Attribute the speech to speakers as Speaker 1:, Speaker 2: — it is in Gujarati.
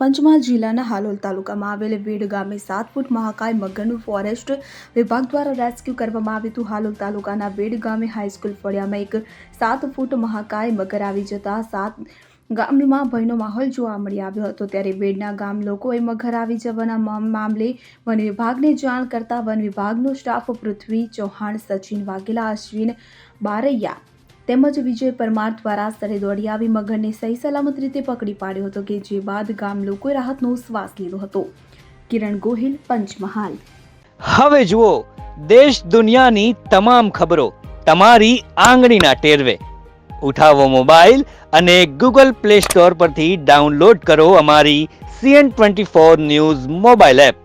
Speaker 1: પંચમહાલ જિલ્લાના હાલોલ તાલુકામાં આવેલ વેડ ગામે સાત ફૂટ મહાકાય મગરનું ફોરેસ્ટ વિભાગ દ્વારા રેસ્ક્યુ કરવામાં આવ્યું હતું. હાલોલ તાલુકાના વેડ ગામે હાઈસ્કૂલ ફળિયામાં એક સાત ફૂટ મહાકાય મગર આવી જતા સાત ગામમાં ભયનો માહોલ જોવા મળી આવ્યો હતો. ત્યારે બેડના ગામ લોકોએ મગર આવી જવાના મામલે વન વિભાગને જાણ કરતા વન વિભાગનો સ્ટાફ પૃથ્વી ચૌહાણ, સચિન વાઘેલા, અશ્વિન બારૈયા તેમજ વિજય પરમાર દ્વારા સ્થળે દોડી આવી મગરને સહી સલામત રીતે પકડી પાડ્યો હતો કે જે બાદ ગામ લોકોએ રાહતનો શ્વાસ લીધો હતો. કિરણ ગોહિલ, પંચમહાલ.
Speaker 2: હવે જુઓ, દેશ દુનિયાની તમામ ખબરો તમારી આંગળીના ટેરવે. ઉઠાવો મોબાઈલ અને ગૂગલ પ્લે સ્ટોર પરથી ડાઉનલોડ કરો અમારી CN twenty four news mobile app.